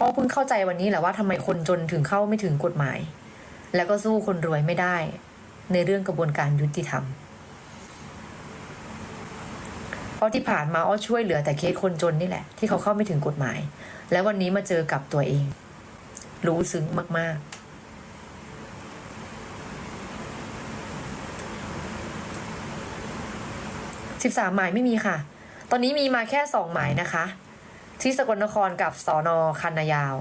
อ้อเพิ่งเข้าใจวันนี้แหละว่าทำไมคนจนถึงเข้าไม่ถึงกฎหมาย แล้วก็สู้คนรวยไม่ได้ ในเรื่องกระบวนการยุติธรรม เพราะที่ผ่านมาอ้อช่วยเหลือแต่เคสคนจนนี่แหละ ที่เขาเข้าไม่ถึงกฎหมาย แล้ววันนี้มาเจอกับตัวเอง รู้ซึ้งมากๆสิบสามหมายไม่มีค่ะ ตอนนี้มีมาแค่สองหมายนะคะ ที่สกลนครกับสอนอคันนายาว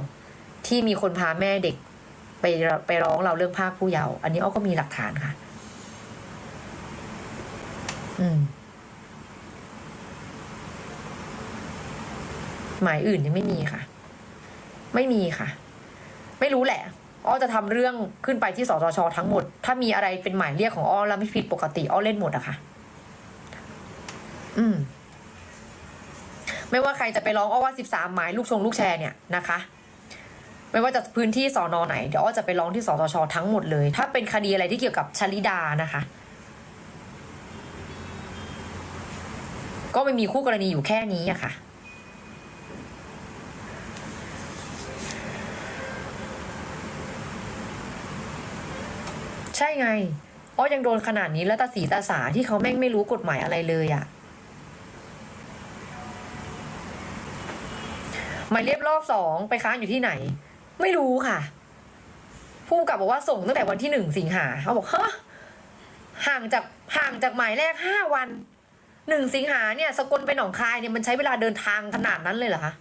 ที่มีคนพาแม่เด็ก ไปไปร้องเราเรื่องภาคผู้เยาว์อันนี้อ้อก็มีหลักฐานค่ะ อืม หมายอื่นยังไม่มีค่ะ ไม่มีค่ะ ไม่รู้แหละอ้อจะทำเรื่องขึ้นไปที่สตชทั้งหมด ถ้ามีอะไรเป็นหมายเรียกของอ้อแล้วไม่ผิดปกติอ้อเล่นหมดอะค่ะ อืม ไม่ว่าใครจะไปร้องอ้อว่าสิบสามหมายลูกชงลูกแชร์เนี่ยนะคะ ไม่ว่าจะพื้นที่สอนอไหนเดี๋ยวอ้อจะไปร้องที่สตชทั้งหมดเลย ถ้าเป็นคดีอะไรที่เกี่ยวกับชลิดานะคะ ก็ไม่มีคู่กรณีอยู่แค่นี้อะค่ะใช่ไงอ้อยังโดนขนาดนี้แล้วตาสีตาสาที่เขาแม่งไม่รู้กฎหมายอะไรเลยอะ หมายเรียบรอบสองไปค้างอยู่ที่ไหน ไม่รู้ค่ะผู้กับบอกว่าส่งตั้งแต่วันที่หนึ่งสิงหาเขาบอกฮะห่างจากห่างจากหมายแรกห้าวันหนึ่งสิงหาเนี่ยสกลไปหนองคายเนี่ยมันใช้เวลาเดินทางขนาดนั้นเลยเหรอคะ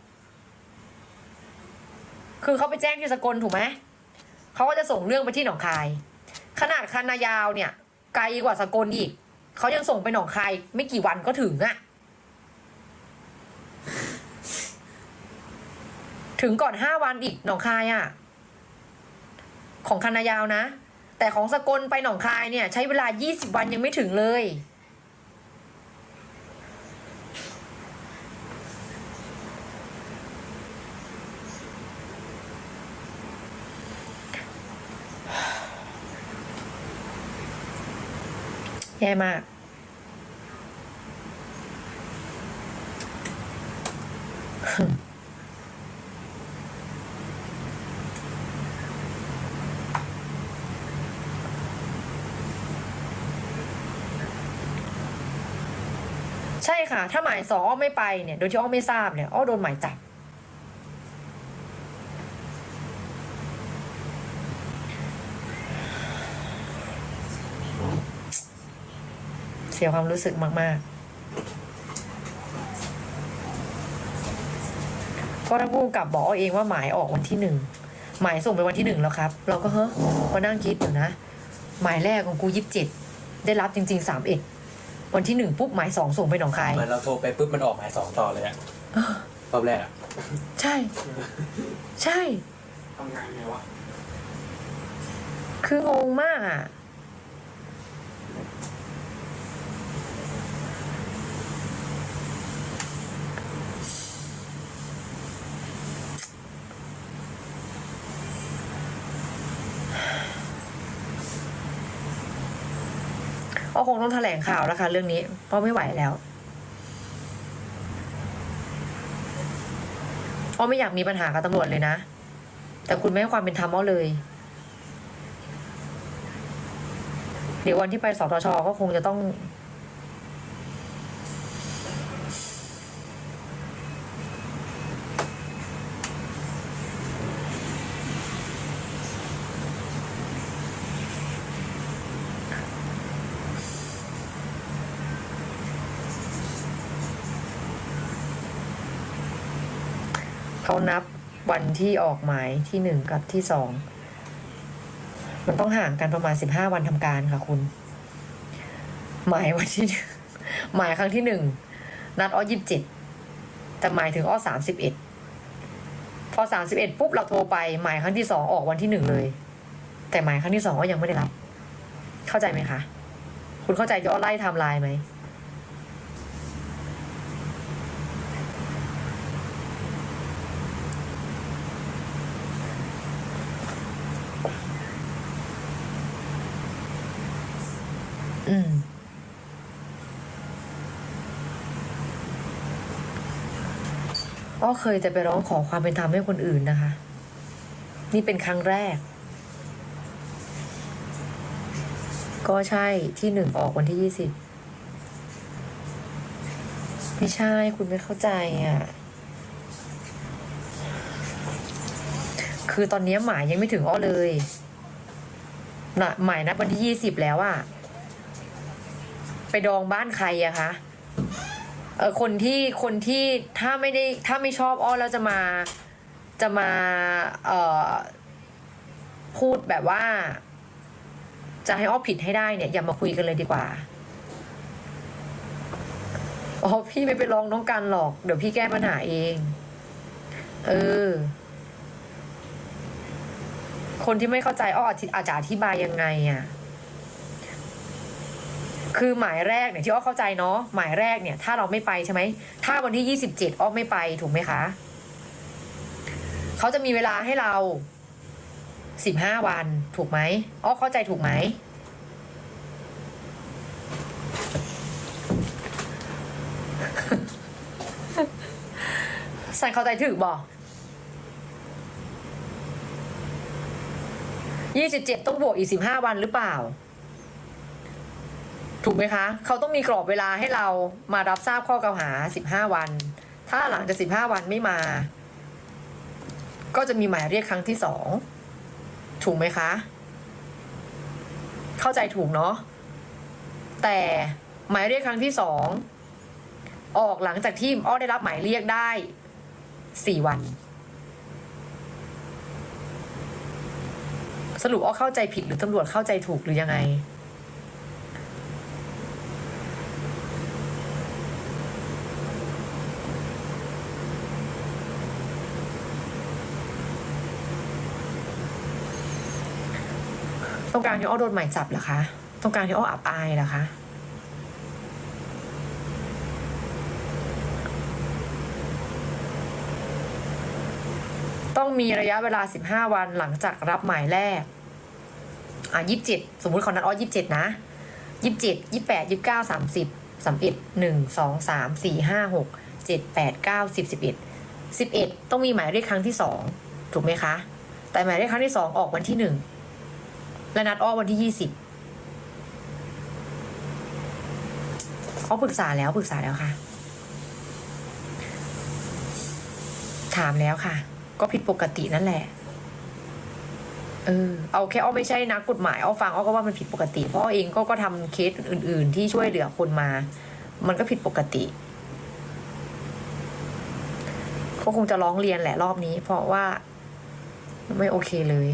คือเขาไปแจ้งที่สกลถูกไหมเขาก็จะส่งเรื่องไปที่หนองคาย ขนาดคันนายาวเนี่ย ไกลกว่าสกลอีกเขายังส่งไปหนองคาย ไม่กี่วันก็ถึงอะ ถึงก่อนห้าวันอีกหนองคายอะของคันนายาวนะ แต่ของสกลไปหนองคายเนี่ย ใช้เวลายี่สิบวันยังไม่ถึงเลย แย่มาก ค่ะ ถ้าหมายสองอ้อไม่ไปเนี่ย โดยที่อ้อไม่ทราบเนี่ยอ้อโดนหมายจับ เสียความรู้สึกมาก ๆ ก็ทั้งผู้กำกับบอกเอาเองว่าหมายออกวันที่หนึ่ง หมายส่งไปวันที่หนึ่งแล้วครับ เราก็เฮ้ยมานั่งคิดอยู่นะ หมายแรกของกูยี่สิบเจ็ดได้รับจริงๆสามเอ็ด วันที่หนึ่งปุ๊บหมายสองส่งไปหนองคาย เหมือนเราโทรไปปุ๊บมันออกหมายสองต่อเลยอะรอบแรกอะใช่ ใช่ ทำงานไงวะ คืองงมากอะ ก็คงต้องแถลงข่าวแล้วค่ะเรื่องนี้ เพราะไม่ไหวแล้วอ้อไม่อยากมีปัญหากับตำรวจเลยนะ แต่คุณไม่ให้ความเป็นธรรมอ้อเลย เดี๋ยววันที่ไปสทชก็คงจะต้อง เขานับวันที่ออกหมายที่หนึ่งกับที่สองมันต้องห่างกันประมาณสิบห้าวันทำการค่ะคุณ หมายวันที่หนึ่งหมายครั้งที่หนึ่งนัดอ้อยี่สิบเจ็ดแต่หมายถึงอ้อสามสิบเอ็ดพอสามสิบเอ็ดปุ๊บเราโทรไปหมายครั้งที่สองออกวันที่หนึ่งเลย แต่หมายครั้งที่สองก็ยังไม่ได้รับ เข้าใจไหมคะ คุณเข้าใจที่อ้อไล่ไทม์ไลน์ไหม อ้อเคยแต่ไปร้องขอความเป็นธรรมให้คนอื่นนะคะ นี่เป็นครั้งแรก ก็ใช่ที่หนึ่งออกวันที่ยี่สิบไม่ใช่คุณไม่เข้าใจอะคือตอนนี้หมายยังไม่ถึงอ้อเลยนะหมายนัดวันที่ยี่สิบแล้วอะไปดองบ้านใครอะคะ เออคนที่คนที่ถ้าไม่ได้ถ้าไม่ชอบอ้อแล้วจะมาจะมาเอ่อพูดแบบว่า จะให้อ้อผิดให้ได้เนี่ย อย่ามาคุยกันเลยดีกว่าอ๋อพี่ไม่ไปลองน้องกันหรอก เดี๋ยวพี่แก้ปัญหาเอง เออ คนที่ไม่เข้าใจอ้ออาจอาจจะอธิบายยังไงอะ่ะ คือหมายแรกเนี่ยที่อ้อเข้าใจเนาะหมายแรกเนี่ยถ้าเราไม่ไปใช่ไหมถ้าวันที่ยี่สิบเจ็ดอ้อไม่ไปถูกไหมคะเขาจะมีเวลาให้เราสิบห้าวันถูกไหมอ้อเข้าใจถูกไหมสันเข้าใจถูกบอกยี่สิบเจ็ดต้องบวกอีกสิบห้าวันหรือเปล่า ถูกไหมคะ เขาต้องมีกรอบเวลาให้เรามารับทราบข้อกล่าวหาสิบห้าวัน ถ้าหลังจากสิบห้าวันไม่มา ก็จะมีหมายเรียกครั้งที่สองถูกไหมคะ เข้าใจถูกเนาะแต่หมายเรียกครั้งที่สองออกหลังจากที่อ้อได้รับหมายเรียกได้สี่วัน สรุปอ้อเข้าใจผิดหรือตำรวจเข้าใจถูกหรือยังไง ต้องการที่อ้อโดนหมายจับเหรอคะ ต้องการที่อ้ออับอายเหรอคะ ต้องมีระยะเวลา 15 วันหลังจากรับหมายแรก อะยี่สิบเจ็ดสมมุติเขานัดอ้อยี่สิบเจ็ดนะยี่สิบเจ็ดยี่แปดยี่เก้าสามสิบสามเอ็ดหนึ่งสองสามสี่ห้าหกเจ็ดแปดเก้าสิบสิบเอ็ดสิบเอ็ดต้องมีหมายเรียกครั้งที่สองถูกไหมคะ แต่หมายเรียกครั้งที่สองออกวันที่หนึ่ง และนัดอ้อวันที่ยี่สิบอ้อปรึกษาแล้วปรึกษาแล้วค่ะ ถามแล้วค่ะ ก็ผิดปกตินั่นแหละ เออ เอาแค่อ้อไม่ใช่นักกฎหมายอ้อฟังอ้อก็ว่ามันผิดปกติ เพราะอ้อเองก็ก็ทำเคสอื่น ๆ ที่ช่วยเหลือคนมา มันก็ผิดปกติก็คงจะร้องเรียนแหละรอบนี้ เพราะว่าไม่โอเคเลย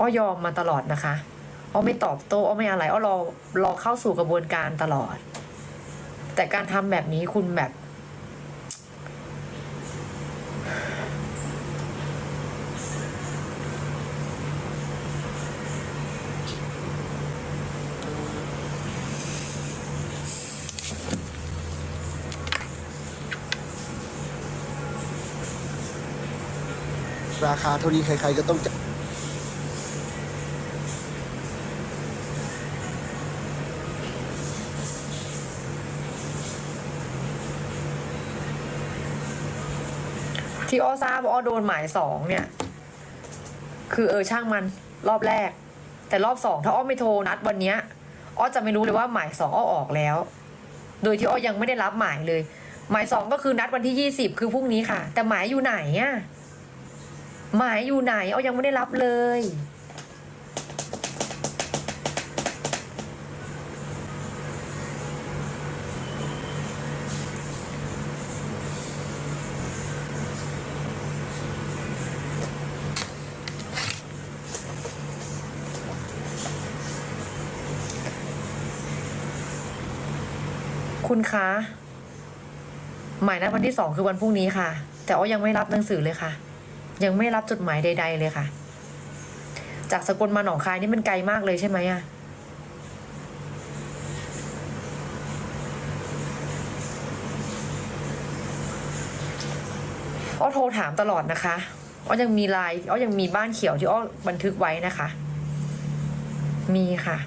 อ้อยอมมาตลอดนะคะอ้อไม่ตอบโต้อ้อไม่อะไรอ้อรอรอเข้าสู่กระบวนการตลอด แต่การทำแบบนี้คุณแบบ ราคาเท่านี้ใครๆก็ต้องจ่าย ที่อ้อทราบว่าอ้อโดนหมายสองเนี่ย คือเออช่างมันรอบแรก แต่รอบสองถ้าอ้อไม่โทรนัดวันเนี้ยอ้อจะไม่รู้เลยว่าหมายสองอ้อออกแล้ว โดยที่อ้อยังไม่ได้รับหมายเลย หมายสองก็คือนัดวันที่ยี่สิบคือพรุ่งนี้ค่ะ แต่หมายอยู่ไหนอะหมายอยู่ไหนอ้อยังไม่ได้รับเลย คุณคะหมายนัดวันที่สองคือวันพรุ่งนี้ค่ะ แต่อ้อยังไม่รับหนังสือเลยค่ะ ยังไม่รับจดหมายใด ๆ เลยค่ะ จากสกลมาหนองคายนี่มันไกลมากเลยใช่ไหมอะอ้อโทรถามตลอดนะคะอ้อยังมีไลน์อ้อยังมีบ้านเขียวที่อ้อบันทึกไว้นะคะ มีค่ะ